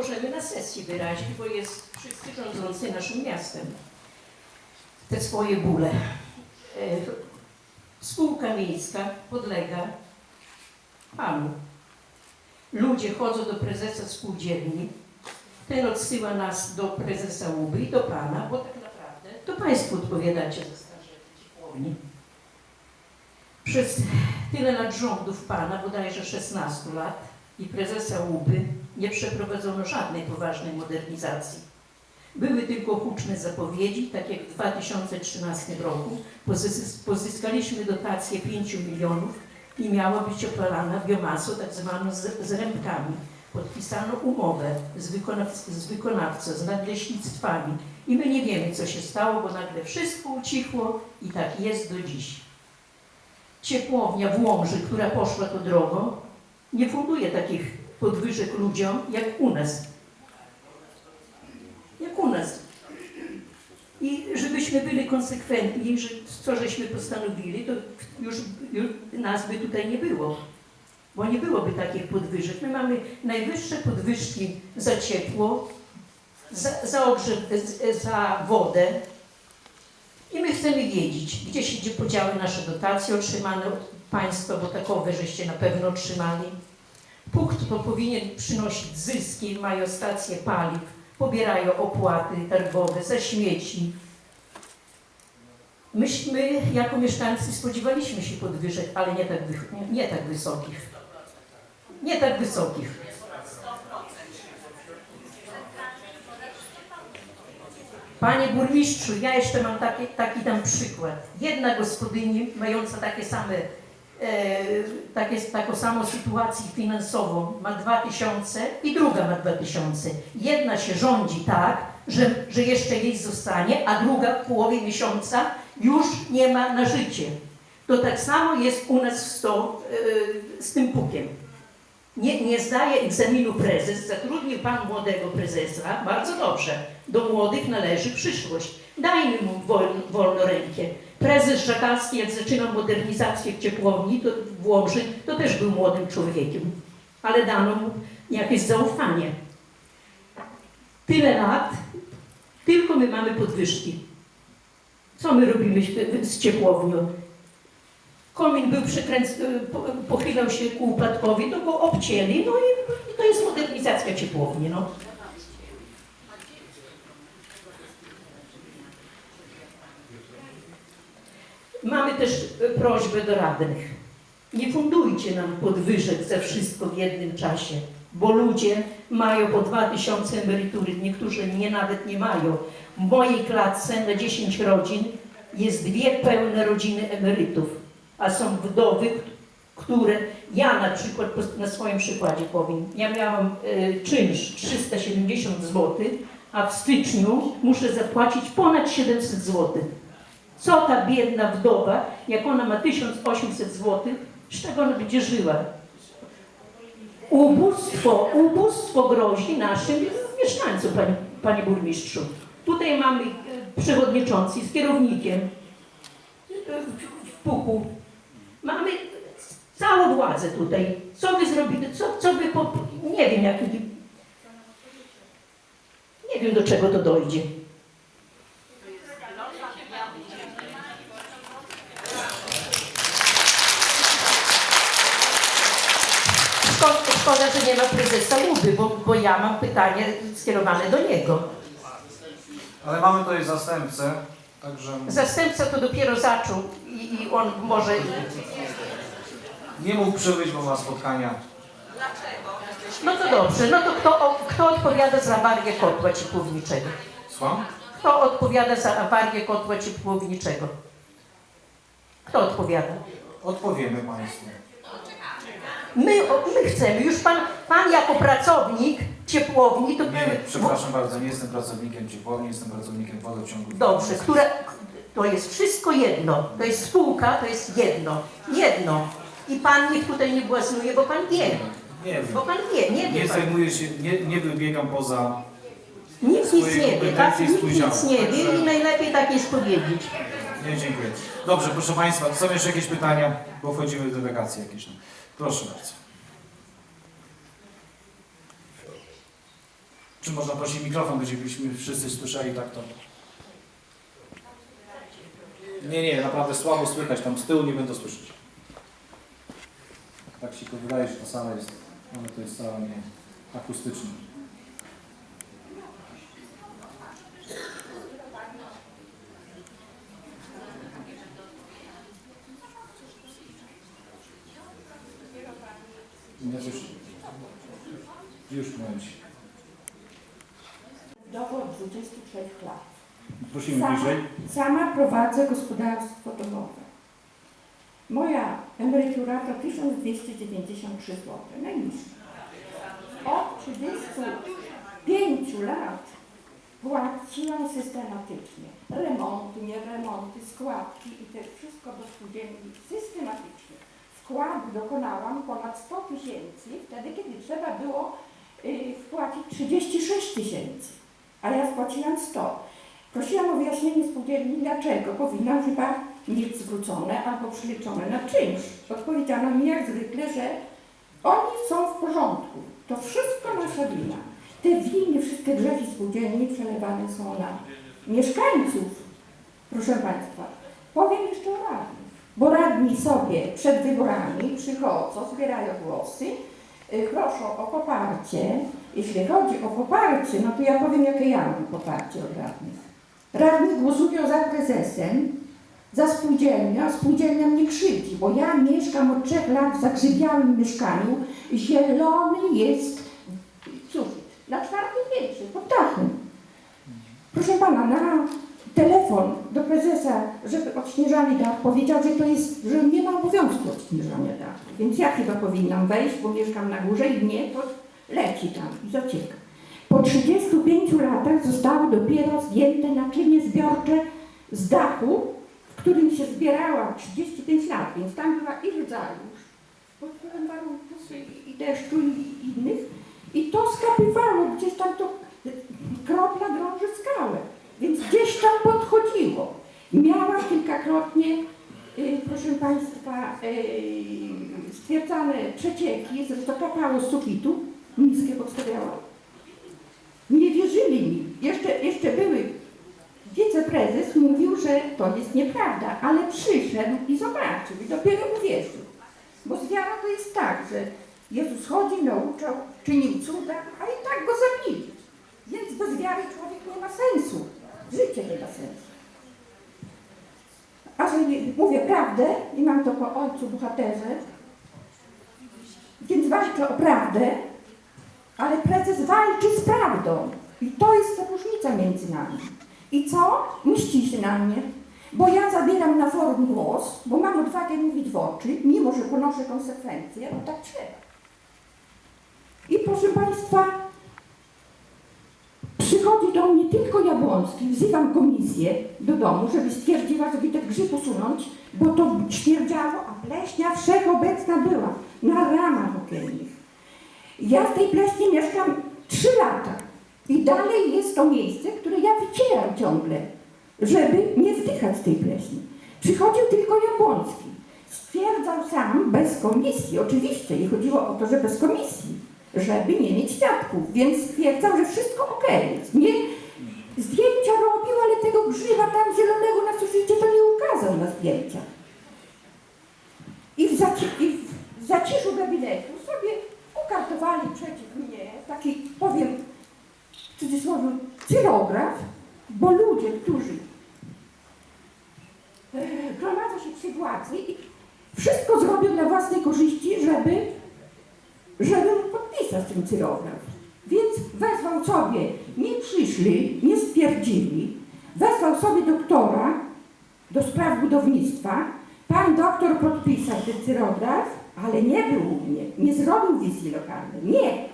możemy na sesji wyrazić, bo jest wszyscy rządzący naszym miastem. Te swoje bóle. E, Spółka miejska podlega panu. Ludzie chodzą do prezesa spółdzielni, ten odsyła nas do prezesa łuby i do pana, bo tak naprawdę to państwo odpowiadacie za strażenie ciepłowni. Przez tyle lat rządów pana, bodajże 16 lat, i prezesa łuby nie przeprowadzono żadnej poważnej modernizacji. Były tylko huczne zapowiedzi, tak jak w 2013 roku pozys- pozyskaliśmy dotację 5 milionów i miała być opalana biomasą tak zwaną z, z rębkami. Podpisano umowę z, z wykonawcą, z nadleśnictwami i my nie wiemy, co się stało, bo nagle wszystko ucichło i tak jest do dziś. Ciepłownia w Łomży, która poszła tą drogą, nie funduje takich podwyżek ludziom jak u nas. Jak u nas. I żebyśmy byli konsekwentni, że co żeśmy postanowili, to już, już nas by tutaj nie było. Bo nie byłoby takich podwyżek. My mamy najwyższe podwyżki za ciepło, za, za, ogrzew, za wodę. I my chcemy wiedzieć, gdzie się podziały nasze dotacje otrzymane od państwa, bo takowe żeście na pewno otrzymali. Punkt to powinien przynosić zyski, mają stacje paliw, pobierają opłaty targowe za śmieci. Myśmy jako mieszkańcy spodziewaliśmy się podwyżek, ale nie tak, nie, nie tak wysokich. Nie tak wysokich. Panie burmistrzu, ja jeszcze mam taki, taki tam przykład. Jedna gospodyni mająca takie same, e, takie, taką samą sytuację finansową ma 2000 i druga ma 2000. Jedna się rządzi tak, że, że jeszcze jej zostanie, a druga w połowie miesiąca już nie ma na życie. To tak samo jest u nas z, to, e, z tym pukiem. Nie, nie zdaje egzaminu prezes, zatrudnił pan młodego prezesa, bardzo dobrze. Do młodych należy przyszłość. Dajmy mu wolno, wolno rękę. Prezes Żakalski, jak zaczynał modernizację ciepłowni to w Łomży, to też był młodym człowiekiem, ale dano mu jakieś zaufanie. Tyle lat, tylko my mamy podwyżki. Co my robimy z- ciepłownią? Komin był przykręcony, pochylał się ku upadkowi, to go obcięli, no i to jest modernizacja ciepłowni, no. Mamy też e, prośbę do radnych. Nie fundujcie nam podwyżek za wszystko w jednym czasie, bo ludzie mają po 2000 emerytury, niektórzy nie nawet nie mają. W mojej klatce na 10 rodzin jest dwie pełne rodziny emerytów, a są wdowy, które ja na przykład na swoim przykładzie powiem. Ja miałam e, czynsz 370 zł, a w styczniu muszę zapłacić ponad 700 zł. Co ta biedna wdowa, jak ona ma 1800 zł, z czego ona będzie żyła? Ubóstwo, ubóstwo grozi naszym mieszkańcom, panie, panie burmistrzu. Tutaj mamy e, przewodniczący z kierownikiem e, w, puku. Mamy całą władzę tutaj. Co wy zrobili? Co, co wy po... Nie wiem, jak... Nie wiem, do czego to dojdzie. Szkoda, że nie ma prezesa Łuby, bo, bo ja mam pytanie skierowane do niego. Ale mamy tutaj zastępcę, także Zastępca to dopiero zaczął i, i on może... nie mógł przybyć, bo ma spotkania. No to dobrze, no to kto, o- kto odpowiada za awarię kotła ciepłowniczego? Słucham? Kto odpowiada za awarię kotła ciepłowniczego? Kto odpowiada? Odpowiemy Państwu. My, my chcemy, już pan, pan jako pracownik ciepłowni, to Nie, były... przepraszam bardzo, nie jestem pracownikiem ciepłowni, jestem pracownikiem wodociągu. Dobrze, które, to jest wszystko jedno. To jest spółka, to jest jedno. Jedno. I pan niech tutaj nie błaznuje, bo pan wie. Nie wiem. Bo pan wie, nie wie Nie pan. zajmuję się, nie, nie wybiegam poza... Nic, nic nie wie, tak? Nikt nic nie wie i najlepiej tak jest powiedzieć. Nie, dziękuję. Dobrze, proszę Państwa, są jeszcze jakieś pytania? Bo wchodzimy w delegacje jakieś. Proszę bardzo. Czy można prosić mikrofon, będziemy wszyscy słyszeli tak to? Nie, nie, naprawdę słabo słychać, tam z tyłu nie będę słyszeć. Tak się to wydaje, że ta sala jest, ale to jest sala nie akustyczna. Ja już, momencie. Dochód 23 lat. Prosimy Sama, bliżej. sama prowadzę gospodarstwo domowe. Moja emerytura to 1293 zł, najniższa. Od 35 lat płaciłam systematycznie. Remonty, nie remonty, składki i te wszystko do spółdzielni systematycznie. Wkład dokonałam ponad 100 tysięcy, wtedy kiedy trzeba było y, wpłacić 36 tysięcy, a ja spłaciłam 100. Prosiłam o wyjaśnienie spółdzielni, dlaczego powinnam chyba mieć zwrócone albo przeliczone na czymś. Odpowiedziano mi jak zwykle, że oni są w porządku. To wszystko nasza wina. Te winy, wszystkie grzechy spółdzielni przelewane są na mieszkańców. Proszę Państwa, powiem jeszcze radnych. Bo radni sobie przed wyborami przychodzą, zbierają głosy, y, proszą o poparcie. Jeśli chodzi o poparcie, no to ja powiem, jakie ja mam poparcie od radnych. Radni głosują za prezesem, za spółdzielnią, a spółdzielnia mnie krzywdzi, bo ja mieszkam od trzech lat w zagrzybiałym mieszkaniu. Zielony jest sufit, na czwartym piętrze, pod dachem. Proszę pana, na telefon do prezesa, żeby odśnieżali dach, powiedział, że to jest, że nie ma obowiązku odśnieżania dachu. Więc ja chyba powinnam wejść, bo mieszkam na górze i mnie to leci tam i zacieka. Po 35 latach zostały dopiero zdjęte naczynie zbiorcze z dachu, w którym się zbierała 35 lat, więc tam była i rdza już, pod wpływem warunków i deszczu i innych. I to skapywało, gdzieś tam to kropla drąży skałę, więc gdzieś tam podchodziło. Miałam kilkakrotnie, y, proszę Państwa, y, stwierdzane przecieki, zresztą kapało z sufitu, niskie podstawiałam. Nie wierzyli mi. Jeszcze, jeszcze były. Wiceprezes mówił, że to jest nieprawda, ale przyszedł i zobaczył i dopiero uwierzył. Bo z wiarą to jest tak, że Jezus chodził, nauczał, czynił cuda, a i tak go zabili. Więc bez wiary człowiek nie ma sensu. Życie nie ma sensu. A że mówię prawdę i mam to po ojcu bohaterze, więc walczę o prawdę, ale prezes walczy z prawdą. I to jest ta różnica między nami. I co? Mści się na mnie. Bo ja zabieram na forum głos, bo mam odwagę mówić w oczy, mimo że ponoszę konsekwencje, bo tak trzeba. I proszę Państwa, przychodzi do mnie tylko Jabłoński, wzywam komisję do domu, żeby stwierdziła, żeby ten grzyb usunąć, bo to śmierdziało, a pleśnia wszechobecna była na ramach okiennych. Ja w tej pleśni mieszkam 3 lata i dalej jest to miejsce, które ja wycieram ciągle, żeby nie wdychać tej pleśni. Przychodził tylko Jabłoński. Stwierdzał sam bez komisji, oczywiście, i chodziło o to, że bez komisji, żeby nie mieć świadków, więc stwierdzał, że wszystko ok. Nie, zdjęcia robił, ale tego grzyba tam zielonego na suficie to nie ukazał na zdjęciach. I w, zaci i w zaciszu gabinetu sobie ukartowali przeciw mnie taki, powiem w cudzysłowie, cyrograf, bo ludzie, którzy e, gromadzą się przy władzy wszystko zrobią dla własnej korzyści, żeby, żeby mu podpisać ten cyrograf. Więc wezwał sobie, nie przyszli, nie stwierdzili, wezwał sobie doktora do spraw budownictwa. Pan doktor podpisał ten cyrograf, ale nie był u mnie, nie zrobił wizji lokalnej, nie.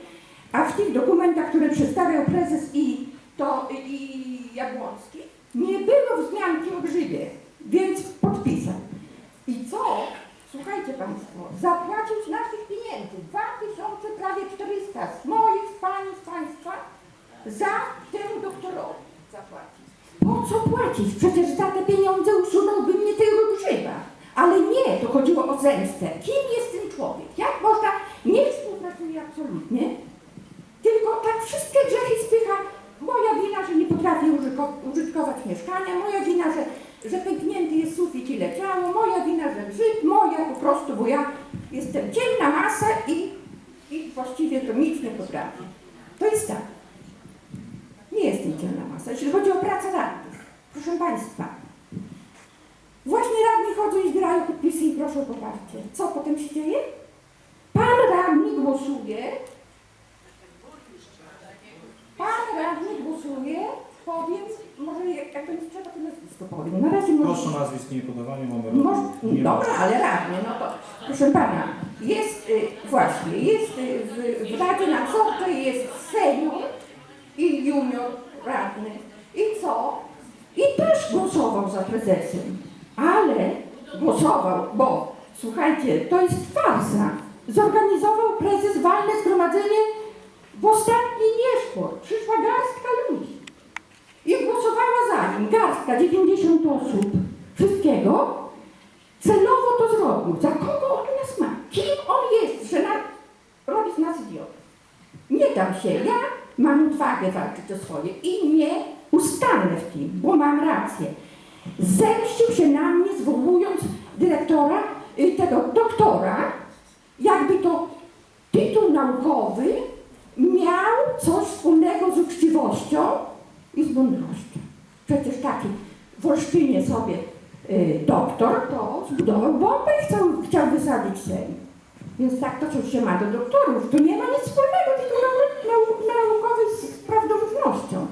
A w tych dokumentach, które przedstawiał prezes i, to, i Jabłoński, nie było wzmianki o grzybie, więc podpisał. I co? Słuchajcie Państwo, zapłacił z naszych pieniędzy 2000, prawie 400 z moich, z Pani, z Państwa za temu doktorowi zapłacić. Po co płacić? Przecież za te pieniądze usunąłby mnie tego grzyba. Ale nie, to chodziło o zemstę. Kim jest ten człowiek? Jak można? Nie współpracuje absolutnie, tylko tak wszystkie grzechy spycha. Moja wina, że nie potrafię użytkować mieszkania, moja wina, że, że pęknięty jest sufit i leciało, moja wina, że grzyb, moja prostu, bo ja jestem ciemna masa i, i właściwie to nic nie potrafię. To jest tak. Nie jestem ciemna masa, jeśli chodzi o pracę radnych. Proszę Państwa, właśnie radni chodzą i zbierają podpisy i proszę o poparcie. Co potem się dzieje? Pan radny głosuje, pan radny głosuje, powiem, może jak, jak będzie trzeba, to nazwisko powiem. Na razie może... Proszę o nazwisko nie podawanie, mamy Może, nie ma. dobra, ale radny, no to proszę pana, jest y, właśnie, jest y, w, w Radzie Nadzorczej jest senior i junior radny. I co? I też głosował za prezesem, ale głosował, bo słuchajcie, to jest farsa. Zorganizował prezes walne zgromadzenie w ostatni nieszpor. Przyszła garstka ludzi. I głosowała za nim garstka, 90 osób. Wszystkiego. Celowo to zrobił. Za kogo on nas ma? Kim on jest, że na, robi z nas idiotów? Nie dam się. Ja mam odwagę walczyć o swoje i nie ustanę w tym, bo mam rację. Zemścił się na mnie, zwołując dyrektora, y, tego doktora, jakby to tytuł naukowy miał coś wspólnego z uczciwością i z mądrością. Przecież taki w Olsztynie sobie y, doktor to zbudował bombę i chciał, chciał wysadzić Sejm. Więc tak to cóż się ma do doktorów. To nie ma nic wspólnego tylko nau, nau, naukowy z, prawdomównością.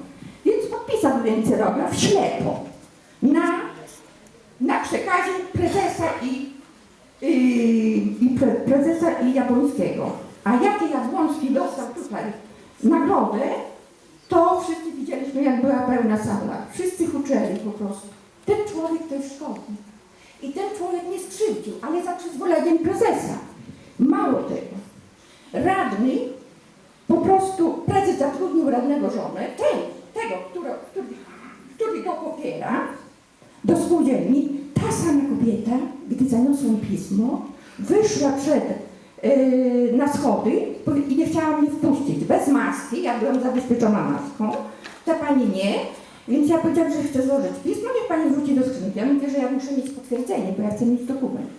Więc podpisał Więceroglaw ślepo na, na przekazie prezesa i, yy, i pre, prezesa i Jabłońskiego. A jakie Jabłoński dostał tutaj nagrodę, widzieliśmy, jak była pełna sala. Wszyscy huczeli po prostu. Ten człowiek to jest szkodnik. I ten człowiek nie skrzywdził, ale za przyzwoleniem prezesa. Mało tego. Radny, po prostu prezes zatrudnił radnego żonę, ten, tego, który, który, który go popiera, do spółdzielni. Ta sama kobieta, gdy zaniosłem pismo, wyszła przed yy, na schody i nie chciała mnie wpuścić. Bez maski, ja byłam zabezpieczona maską. Ta pani nie, więc ja powiedziałam, że chcę złożyć pismo, niech pani wróci do skrzynki. Ja mówię, że ja muszę mieć potwierdzenie, bo ja chcę mieć dokument.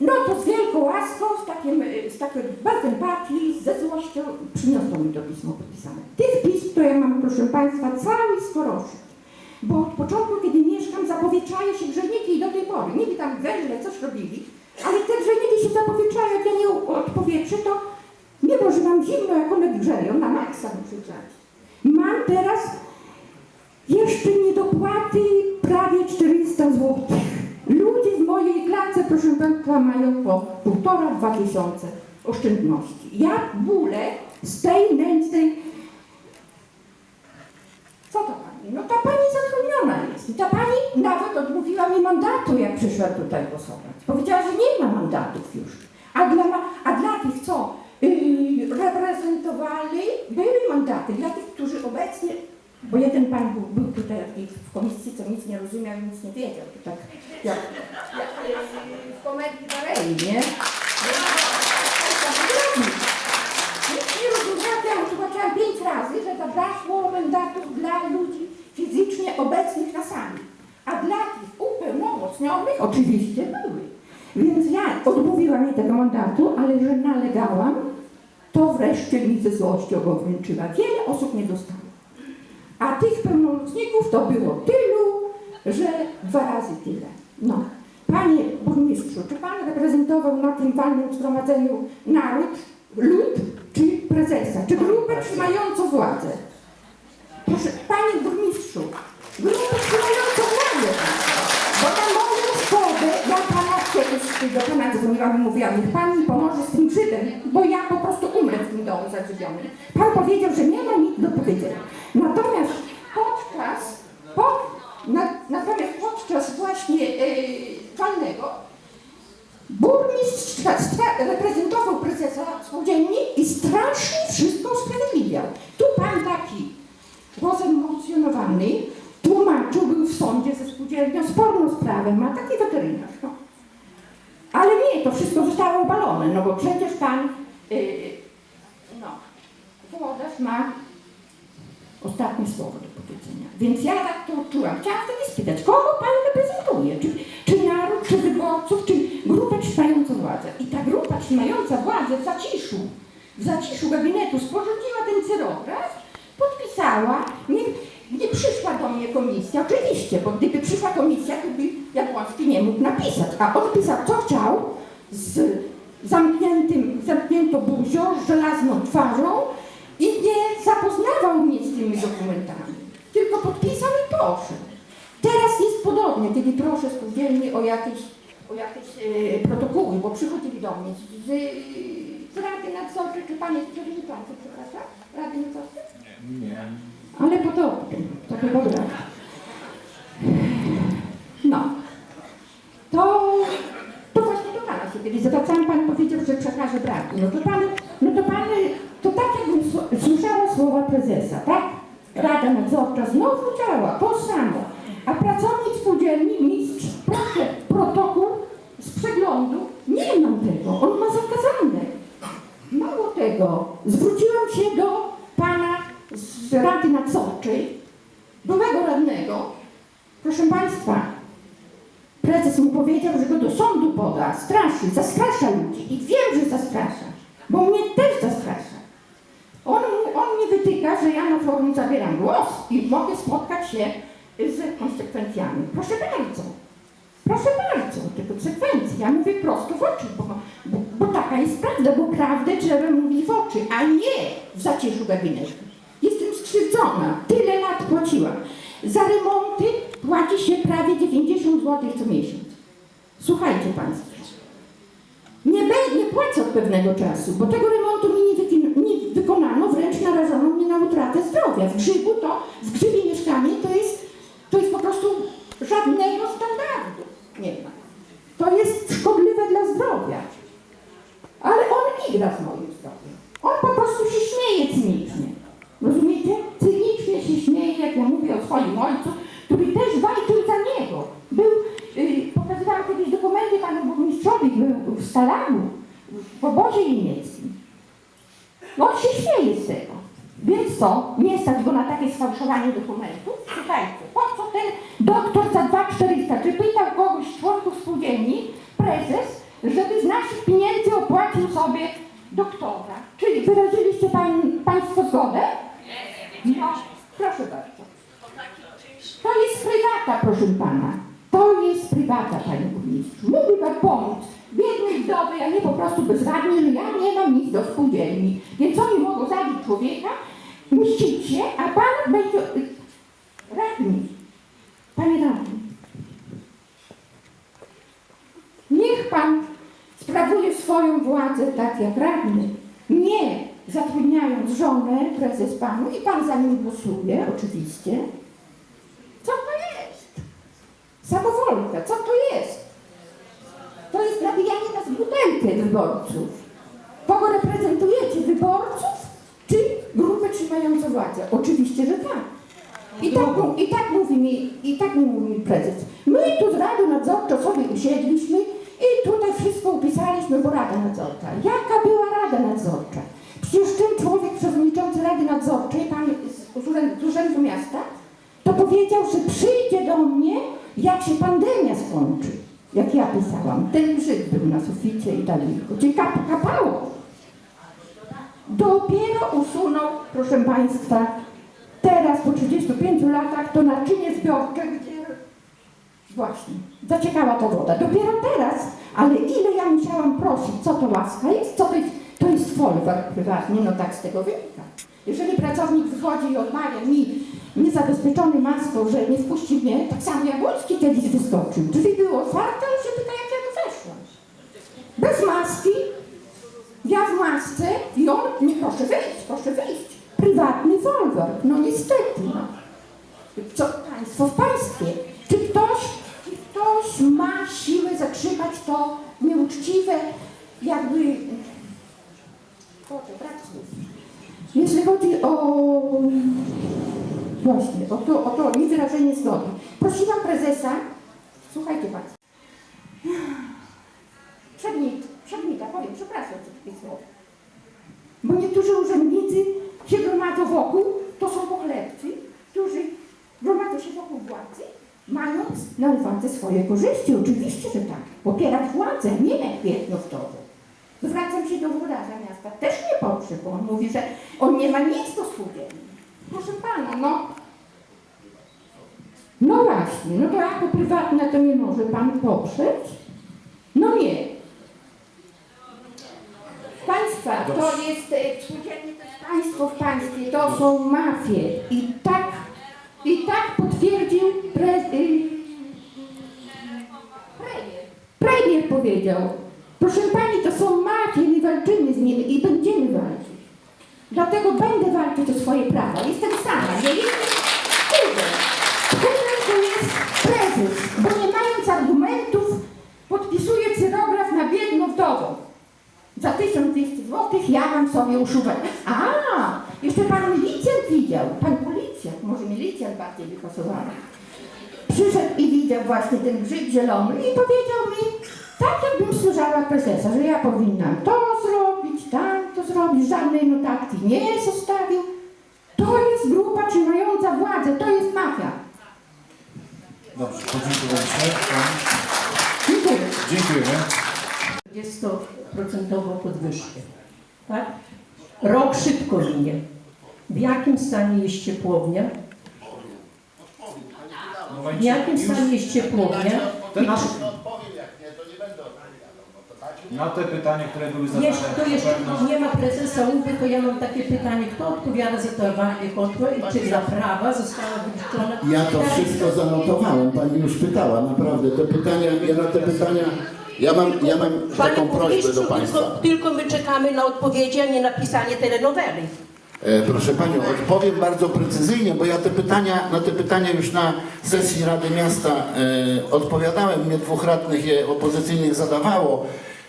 No to z wielką łaską, z takim, y, z takiej bez empatii, ze złością przyniosło mi to pismo podpisane. Tych pism to ja mam, proszę Państwa, cały skoroszy. Bo od początku, kiedy mieszkam, zapowietrzają się grzejniki i do tej pory. Niby tam węźle coś robili, ale te grzejniki się zapowietrzają, jak ja nie odpowietrzę, to mimo, że mam zimno, jak one grzeją, na maksa muszę grzać. Mam teraz jeszcze niedopłaty prawie 400 zł. Ludzie w mojej klatce, proszę Państwa, mają po półtora, dwa tysiące oszczędności. Ja bólę z tej nędznej... Co to Pani? No ta Pani zatrudniona jest. I ta Pani nawet odmówiła mi mandatu, jak przyszła tutaj głosować. Powiedziała, że nie ma mandatów już. A dla, a dla tych, co reprezentowali, były mandaty. Dla tych, którzy obecnie bo jeden pan był, był tutaj w komisji, co nic nie rozumiał i nic nie wiedział. To tak jak, jak w komedii Darei, nie? Nie rozumiał, ja pięć razy, że to brakło mandatów dla ludzi fizycznie obecnych na sali. A dla tych upełnomocnionych oczywiście były. Więc ja odmówiłam jej tego mandatu, ale że nalegałam, to wreszcie mi ze złością go wręczyła. Wiele osób nie dostało. A tych pełnomocników to było tylu, że dwa razy tyle. No. Panie burmistrzu, czy pan reprezentował na tym walnym zgromadzeniu naród, lud czy prezesa? Czy grupę trzymającą władzę? Proszę, panie burmistrzu, grupę trzymającą władzę. Do pana dzwoniłam i mówiłam, niech pan mi pomoże z tym grzybem, bo ja po prostu umrę w tym domu zagrzybionym. Pan powiedział, że nie ma nic do powiedzenia. Natomiast podczas, po, na, natomiast podczas właśnie yy, walnego burmistrz reprezentował prezesa spółdzielni i strasznie wszystko usprawiedliwiał. Tu pan taki rozemocjonowany tłumaczył, był w sądzie ze spółdzielnią, sporną sprawę, ma taki weterynarz. No to wszystko zostało obalone, no bo przecież pan, yy, no, włodarz ma ostatnie słowo do powiedzenia. Więc ja tak to czułam. Chciałam wtedy spytać, kogo pan reprezentuje? Czy, czy naród, czy wyborców, czy grupę trzymającą władzę? I ta grupa trzymająca władzę w zaciszu, w zaciszu gabinetu sporządziła ten cyrograf, podpisała, nie, przyszła do mnie komisja, oczywiście, bo gdyby przyszła komisja, to by Jabłoński nie mógł napisać, a on pisał co chciał, z zamkniętym, zamkniętą buzią, z żelazną twarzą i nie zapoznawał mnie z tymi dokumentami, tylko podpisał i poszedł. Teraz jest podobnie, kiedy proszę spółdzielni o jakieś, o jakieś e, protokoły, bo przychodzili do mnie z, z, Rady Nadzorczej, czy Pan jest przewodniczący, przepraszam, Rady Nadzorczej? Nie. Ale podobnie, to chyba brak. No, to, to właśnie do Pana się kiedyś zwracałam, Pan powiedział, że przekaże braki. No to Pan, no to Pan, to tak jakbym sł- słyszała słowa prezesa, tak? Rada nadzorcza znowu działa, to samo. A pracownik spółdzielni, mistrz, proszę, protokół z przeglądu, nie mam tego, on ma zakazane. Mało tego, zwróciłam się do pana z Rady Nadzorczej, byłego radnego. Proszę państwa, prezes mu powiedział, że go do sądu poda, straszy, zastrasza ludzi i wiem, że zastrasza, bo mnie też zastrasza. On, on mi wytyka, że ja na forum zabieram głos i mogę spotkać się z konsekwencjami. Proszę bardzo. Proszę bardzo, te konsekwencje. Ja mówię prosto w oczy, bo, bo, bo taka prawdę trzeba mówić w oczy, a nie w zaciszu gabinetu. Jestem skrzywdzona. Tyle lat płaciłam. Za remonty płaci się prawie 90 zł co miesiąc. Słuchajcie Państwo. Nie, nie płacę od pewnego czasu, bo tego remontu mi nie, nie wykonano, wręcz narażono mnie na utratę zdrowia. W grzybu to, w grzybie mieszkanie to jest, to jest po prostu żadnego standardu nie ma. To jest szkodliwe dla zdrowia. Ale on igra z moim zdrowiem. On po prostu się śmieje cynicznie. Rozumiecie? Cynicznie się śmieje, jak ja mówię o swoim ojcu, który też walczył za niego. Był, yy, pokazywałam kiedyś dokumenty panu burmistrzowi, był w Stalagu, w obozie niemieckim. No on się śmieje z tego. Więc co? Nie stać go na takie sfałszowanie dokumentów? Słuchajcie, po co ten doktor za 2400? Czy pytał kogoś z członków spółdzielni, prezes, żeby z naszych pieniędzy doktora? Czyli wyraziliście pań, Państwo zgodę? No, proszę bardzo. To jest prywata, proszę Pana. To jest prywata, Panie Burmistrzu. Mógłby Pan pomóc. Biednej wdowy, a nie po prostu bezradnie, że ja nie mam nic do spółdzielni. Więc oni mogą zabić człowieka, mścić się, a Pan będzie y, radny. Panie radny. Niech Pan sprawuje swoją władzę tak jak radny. Nie zatrudniając żonę, prezes Panu i Pan za nim głosuje, oczywiście. Co to jest? Samowolka, co to jest? To jest nabijanie nas butelkę wyborców. Kogo reprezentujecie? Wyborców czy grupę trzymającą władzę? Oczywiście, że tak. I tak, I tak mówi mi, i tak mi mówi prezes. My tu z Rady Nadzorczą sobie usiedliśmy wszystko upisaliśmy, bo Rada Nadzorcza. Jaka była Rada Nadzorcza? Przecież ten człowiek przewodniczący Rady Nadzorczej, pan z urzędu, z urzędu miasta, to powiedział, że przyjdzie do mnie, jak się pandemia skończy. Jak ja pisałam. Ten grzyb był na suficie i dalej gdzie kap, kapało. Dopiero usunął, proszę Państwa, teraz po 35 latach to naczynie zbiorcze, gdzie właśnie zaciekała ta woda. Dopiero teraz, ale ile ja musiałam prosić, co to łaska jest, co to jest, to jest folwark prywatnie, no tak z tego wynika. Jeżeli pracownik wychodzi i odmawia mi niezabezpieczony maską, że nie wpuści mnie, tak samo Jabłoński kiedyś wyskoczył. Drzwi były otwarte, on się pyta, jak ja tu weszłam. Bez maski, ja w masce i on, nie proszę wyjść, proszę wyjść. Prywatny folwark, no niestety, no. Co państwo w państwie? Czy ktoś, ktoś ma siłę zatrzymać to nieuczciwe, jakby... To brak słów. Jeśli chodzi o... Właśnie, o to, o to niewyrażenie zgody. Prosiłam prezesa, słuchajcie Państwo. Przedmit, przedmita, powiem, przepraszam za takie słowo. Bo niektórzy urzędnicy się gromadzą wokół, to są pochlebcy, którzy gromadzą się wokół władzy, mając na uwadze swoje korzyści. Oczywiście, że tak. Popierać władzę, nie jednostkowo. Zwracam się do włodarza miasta, też nie poprze, bo on mówi, że on nie ma nic do spółdzielni. Proszę pana, no. No właśnie, no to jako prywatne to nie może pan poprzeć? No nie. Państwa, to jest, e, spółdzielnie to jest państwo w państwie, to są mafie. I tak, i tak potwierdził pre, premier. Premier powiedział, proszę pani, to są mafie, my walczymy z nimi i będziemy walczyć. Dlatego będę walczyć o swoje prawa. Jestem sama, nie jestem tchórzem. Tchórzem to jest prezes, bo nie mając argumentów podpisuje cyrograf na biedną wdową. Za 1200 zł ja mam sobie uszówek. A, jeszcze pan milicjant widział, pan policjant, może milicjant bardziej by pasował. Przyszedł i widział właśnie ten grzyb zielony i powiedział mi, tak jakbym słyszała prezesa, że ja powinnam to zrobić, tamto zrobić, żadnej notatki nie zostawił. To jest grupa trzymająca władzę, to jest mafia. Dobrze, podziękowaliśmy. Dziękuję. Dziękujemy. 40% podwyżkę. Tak? Rok szybko minie. W jakim stanie jest ciepłownia? W jakim stanie jest ciepłownia? Ten I nasz, czy- na te pytania, które były zadane, Jeszcze, to jeszcze na pewno- nie ma prezesa UBY, to ja mam takie pytanie, kto odpowiada za te awarie kotła i czy dla prawa została wyliczona? Ja to Ta wszystko zanotowałem, pani już pytała, naprawdę. Te pytania, ja na te pytania, ja mam, ja mam taką Panie prośbę burmistrzu, do państwa. tylko, tylko my czekamy na odpowiedzi, a nie napisanie telenoweli. E, Proszę Panią, odpowiem bardzo precyzyjnie, bo ja te pytania, na te pytania już na sesji Rady Miasta e, odpowiadałem. Mnie dwóch radnych je opozycyjnych zadawało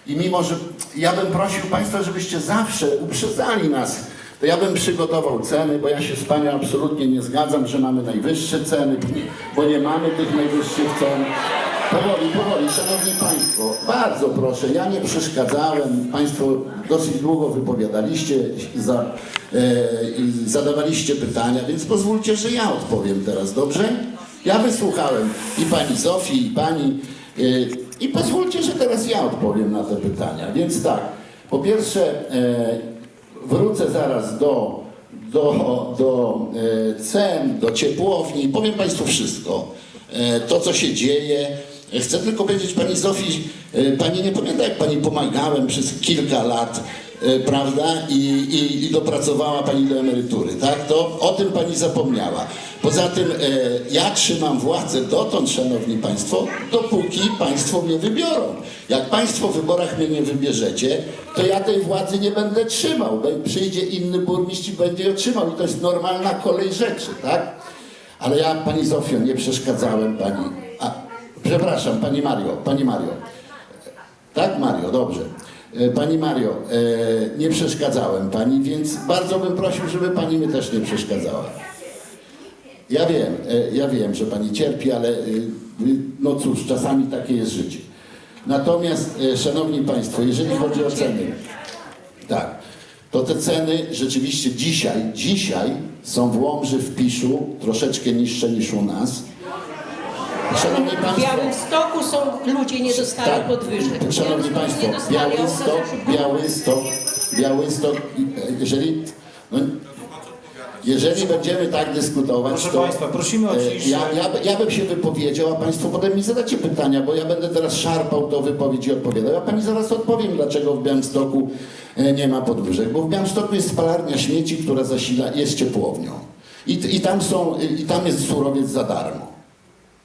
i mimo, że ja bym prosił Państwa, żebyście zawsze uprzedzali nas, to ja bym przygotował ceny, bo ja się z Panią absolutnie nie zgadzam, że mamy najwyższe ceny, bo nie mamy tych najwyższych cen. Powoli, powoli, Szanowni Państwo, bardzo proszę, ja nie przeszkadzałem, Państwo dosyć długo wypowiadaliście, za, e, i zadawaliście pytania, więc pozwólcie, że ja odpowiem teraz, dobrze? Ja wysłuchałem i Pani Zofii, i Pani, e, i pozwólcie, że teraz ja odpowiem na te pytania. Więc tak, po pierwsze, e, wrócę zaraz do, do, do e, cen, do ciepłowni, powiem Państwu wszystko. E, to, co się dzieje. Chcę tylko powiedzieć Pani Zofii, e, Pani nie pamięta, jak Pani pomagałem przez kilka lat, e, prawda, i, i, i dopracowała Pani do emerytury, tak? To o tym Pani zapomniała. Poza tym e, ja trzymam władzę dotąd, Szanowni Państwo, dopóki Państwo mnie wybiorą. Jak Państwo w wyborach mnie nie wybierzecie, to ja tej władzy nie będę trzymał. Przyjdzie inny burmistrz i będzie ją trzymał. I to jest normalna kolej rzeczy, tak? Ale ja, Pani Zofio, nie przeszkadzałem Pani. Przepraszam, Pani Mario, Pani Mario. Tak, Mario, dobrze. E, Pani Mario, e, nie przeszkadzałem Pani, więc bardzo bym prosił, żeby Pani mi też nie przeszkadzała. Ja wiem, e, ja wiem, że Pani cierpi, ale e, no cóż, czasami takie jest życie. Natomiast, Szanowni Państwo, jeżeli chodzi o ceny, tak, to te ceny rzeczywiście dzisiaj, dzisiaj są w Łomży, w Piszu troszeczkę niższe niż u nas. Szanowni W Państwo, Białymstoku są ludzie nie dostali tak, podwyżek. Szanowni Państwo, Białystok, Białystok, Białystok, jeżeli, no, jeżeli będziemy tak dyskutować, Proszę to Państwa, prosimy o e, ciszę. ja, ja, ja bym się wypowiedział, a Państwo potem mi zadacie pytania, bo ja będę teraz szarpał do wypowiedzi i odpowiadał. Ja Pani zaraz odpowiem, dlaczego w Białymstoku e, nie ma podwyżek, bo w Białymstoku jest spalarnia śmieci, która zasila, jest ciepłownią. I, i, tam są, I tam jest surowiec za darmo.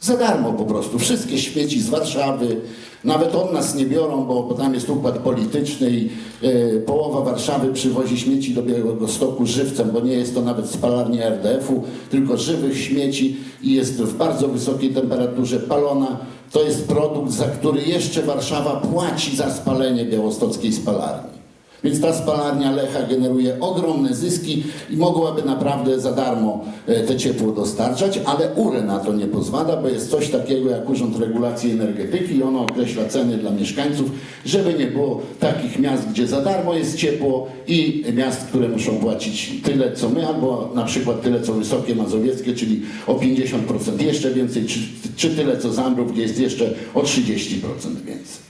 Za darmo po prostu. Wszystkie śmieci z Warszawy, nawet od nas nie biorą, bo, bo tam jest układ polityczny i e, połowa Warszawy przywozi śmieci do Białego Stoku żywcem, bo nie jest to nawet spalarnia RDF-u, tylko żywych śmieci i jest w bardzo wysokiej temperaturze palona. To jest produkt, za który jeszcze Warszawa płaci za spalenie białostockiej spalarni. Więc ta spalarnia Lecha generuje ogromne zyski i mogłaby naprawdę za darmo e, te ciepło dostarczać, ale URE na to nie pozwala, bo jest coś takiego jak Urząd Regulacji Energetyki i ono określa ceny dla mieszkańców, żeby nie było takich miast, gdzie za darmo jest ciepło i miast, które muszą płacić tyle co my, albo na przykład tyle co Wysokie Mazowieckie, czyli o 50% jeszcze więcej, czy, czy tyle co Zambrów, gdzie jest jeszcze o 30% więcej.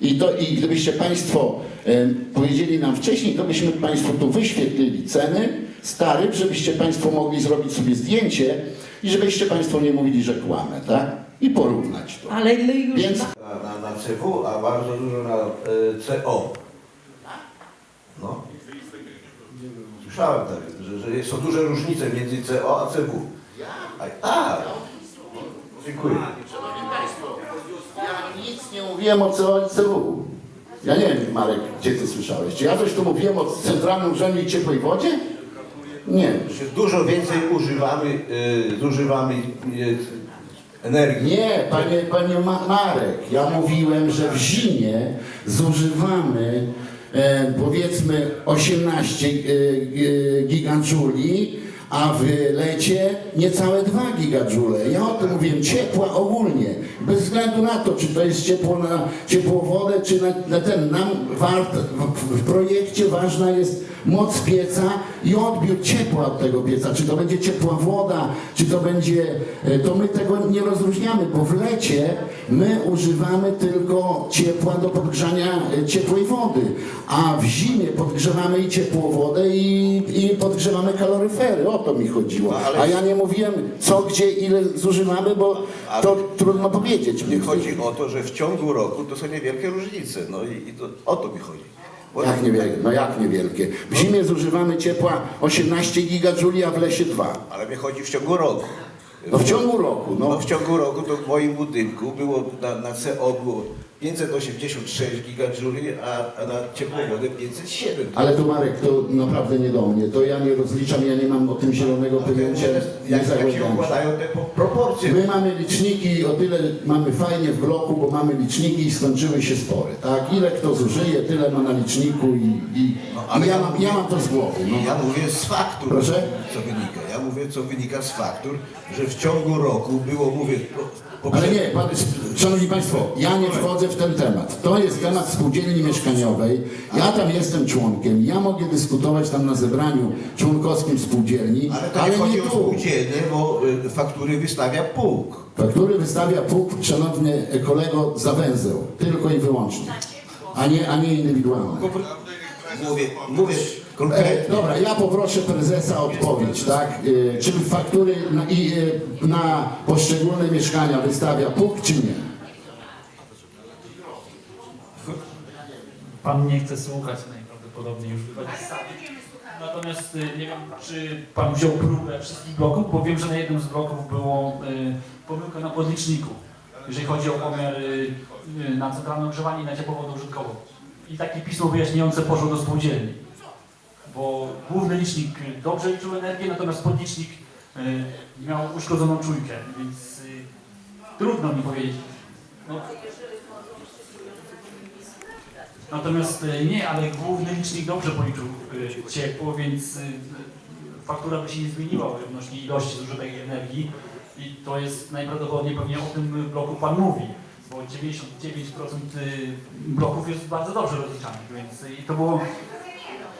I, to, I gdybyście Państwo e, powiedzieli nam wcześniej, to byśmy Państwu tu wyświetlili ceny z taryf, żebyście Państwo mogli zrobić sobie zdjęcie i żebyście Państwo nie mówili, że kłamę, tak? I porównać to. Ale my już Więc na, na, na CW, a bardzo dużo na y, CO. No. Słyszałem tak, że, że są duże różnice między CO a CW. A, tak. Dziękuję. Nic nie mówiłem o COICW. Ja nie wiem, Marek, gdzie Ty słyszałeś? Czy ja coś tu mówiłem o Centralnym Urzędzie Ciepłej Wodzie? Nie. Dużo więcej używamy, y, zużywamy y, energii. Nie, panie, panie Ma- Marek, ja mówiłem, że w zimie zużywamy e, powiedzmy 18 e, e, a w lecie niecałe 2 gigajoule. Ja o tym mówiłem, ciepła ogólnie, bez względu na to, czy to jest ciepło na ciepłowodę, czy na, na ten. Nam wart, w, w projekcie ważna jest moc pieca i odbiór ciepła od tego pieca. Czy to będzie ciepła woda, czy to będzie, e, to my tego nie rozróżniamy, bo w lecie my używamy tylko ciepła do podgrzania e, ciepłej wody, a w zimie podgrzewamy i ciepłą wodę i, i podgrzewamy kaloryfery. O to mi chodziło. No, A ja nie mówiłem co, gdzie, ile zużywamy, bo to trudno powiedzieć. Nie chodzi o to, że w ciągu roku to są niewielkie różnice. No i, i to, o to mi chodzi. Jak niewielkie? No jak niewielkie? W zimie zużywamy ciepła 18 gigajouli, a w lesie 2. Ale mnie chodzi w ciągu roku. No w ciągu roku, No no. w ciągu roku to w moim budynku było na, na CO było 586 gigajouli, a, a na ciepłą wodę 507. Ale to Marek, to naprawdę nie do mnie. To ja nie rozliczam, ja nie mam o tym zielonego pojęcia. Nie jak, jak się układają te po- proporcje? My mamy liczniki, o tyle mamy fajnie w bloku, bo mamy liczniki i skończyły się spory, tak? Ile kto zużyje, tyle ma na liczniku i, i, No, i ja, ja mam, ja mam to z głowy. No. Ja mówię z faktur, Proszę? co wynika. Ja mówię, co wynika z faktur, że w ciągu roku było, mówię, po, Ale nie, pan, Szanowni Państwo, ja nie wchodzę w ten temat. To jest temat spółdzielni mieszkaniowej. Ja tam jestem członkiem. Ja mogę dyskutować tam na zebraniu członkowskim spółdzielni, Ale to ale nie chodzi nie o tu. spółdzielnie, bo y, faktury wystawia pułk. Faktury wystawia PUK, szanowny kolego, za węzeł. Tylko i wyłącznie. A nie, a nie indywidualne. Mówię, mówię konkretnie. dobra, ja poproszę prezesa o odpowiedź, tak? E, czy faktury na, i, e, na poszczególne mieszkania wystawia PUK, czy nie? Pan nie chce słuchać najprawdopodobniej już wychodzi z sali. Natomiast y, nie wiem, czy Pan wziął próbę wszystkich bloków, bo wiem, że na jednym z bloków było y, pomyłka na podliczniku, jeżeli chodzi o pomiar y, y, na centralne ogrzewanie i na ciepłowodę użytkową. I takie pismo wyjaśniające poszło do spółdzielni. Bo główny licznik y, dobrze liczył energię, natomiast podlicznik y, miał uszkodzoną czujkę, więc y, trudno mi powiedzieć. No, Natomiast e, nie, ale główny licznik dobrze policzył ciepło, więc faktura by się nie zmieniła odnośnie ilości zużytej energii i to jest najprawdopodobniej pewnie o tym bloku Pan mówi, bo 99% e, bloków jest bardzo dobrze rozliczanych, więc i to było...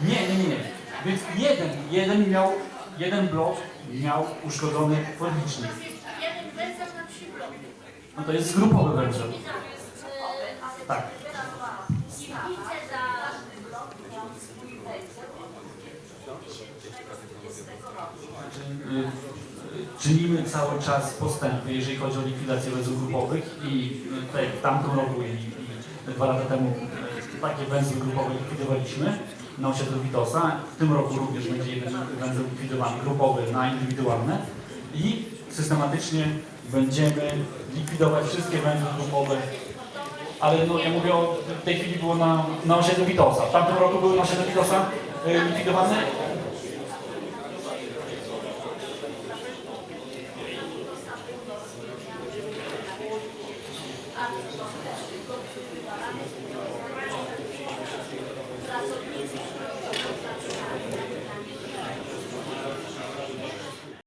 Nie, nie, nie. Więc jeden, jeden miał, jeden blok miał uszkodzony podlicznik. Jeden na trzy bloki. No to jest grupowy węzeł. Tak. Y, Czynimy cały czas postępy, jeżeli chodzi o likwidację węzłów grupowych i y, tutaj w tamtym roku i, i dwa lata temu y, takie węzły grupowe likwidowaliśmy na osiedlu Witosa. W tym roku również będzie jeden likwidowany, grupowy na indywidualne i systematycznie będziemy likwidować wszystkie węzły grupowe. Ale no, ja mówię o w tej chwili było na, na osiedlu Witosa. W tamtym roku były na osiedlu Witosa y, likwidowane